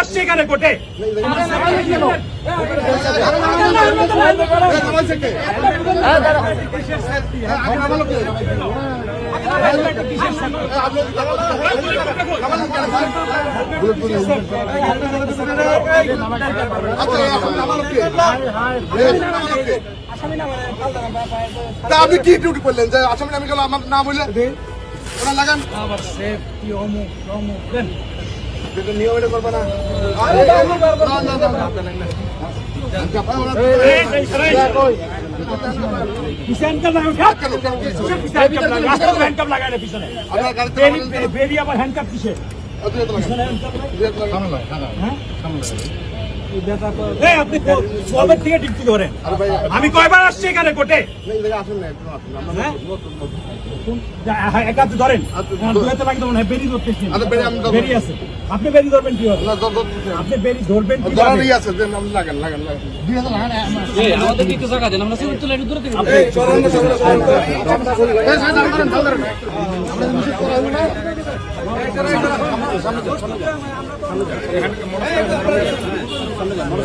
আসছে এখানে কোর্টে। তা আপনি কি ডিউটি করলেন? যে আসামি আমি গেল আমার না বললে ওরা লাগান। আবার সেফটি অমুক অমুক। কিন্তু নিয়ম এটা করবে না না, না, না, না। এই, এই, এই, পিছনে হ্যান্ডকাপ লাগাও, খ্যাপ। কেন, কেন, কি হয়েছে? পিছনে হ্যান্ডকাপ লাগাও, রাস্তায় তো হ্যান্ডকাপ লাগায় না পিছনে। আপনার গাড়িতে বেরি- লাগান, বেরি- বেরি আবার হ্যান্ডকাপ কিসে? হ্যাঁ? এই, আপনি কো- থেকে ডিউটি করেন। আমি কয়বার আসছি এখানে কোর্টে? হ্যাঁ? ধরেন। হ্যাঁ, আপনি বেরি ধরবেন কি হবে না, ধর- ধর- আপনি বেরি ধরবেন আমরা।